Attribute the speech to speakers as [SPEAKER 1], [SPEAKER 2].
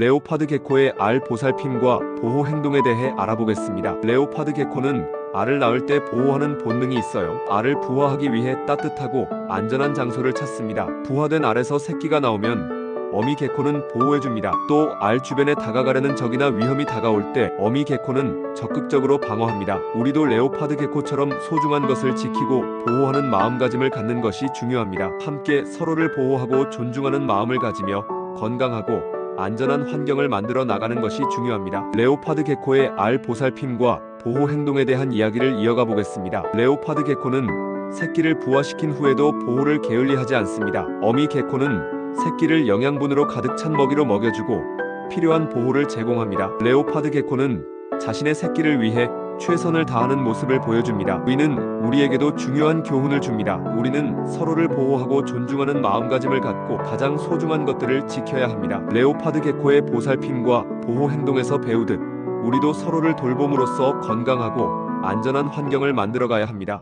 [SPEAKER 1] 레오파드 개코의 알 보살핌과 보호 행동에 대해 알아보겠습니다. 레오파드 개코는 알을 낳을 때 보호하는 본능이 있어요. 알을 부화하기 위해 따뜻하고 안전한 장소를 찾습니다. 부화된 알에서 새끼가 나오면 어미 개코는 보호해줍니다. 또 알 주변에 다가가려는 적이나 위험이 다가올 때 어미 개코는 적극적으로 방어합니다. 우리도 레오파드 개코처럼 소중한 것을 지키고 보호하는 마음가짐을 갖는 것이 중요합니다. 함께 서로를 보호하고 존중하는 마음을 가지며 건강하고 안전한 환경을 만들어 나가는 것이 중요합니다. 레오파드 개코의 알 보살핌과 보호 행동에 대한 이야기를 이어가 보겠습니다. 레오파드 개코는 새끼를 부화시킨 후에도 보호를 게을리하지 않습니다. 어미 개코는 새끼를 영양분으로 가득 찬 먹이로 먹여주고 필요한 보호를 제공합니다. 레오파드 개코는 자신의 새끼를 위해 최선을 다하는 모습을 보여줍니다. 이는 우리에게도 중요한 교훈을 줍니다. 우리는 서로를 보호하고 존중하는 마음가짐을 갖고 가장 소중한 것들을 지켜야 합니다. 레오파드 개코의 보살핌과 보호 행동에서 배우듯 우리도 서로를 돌봄으로써 건강하고 안전한 환경을 만들어 가야 합니다.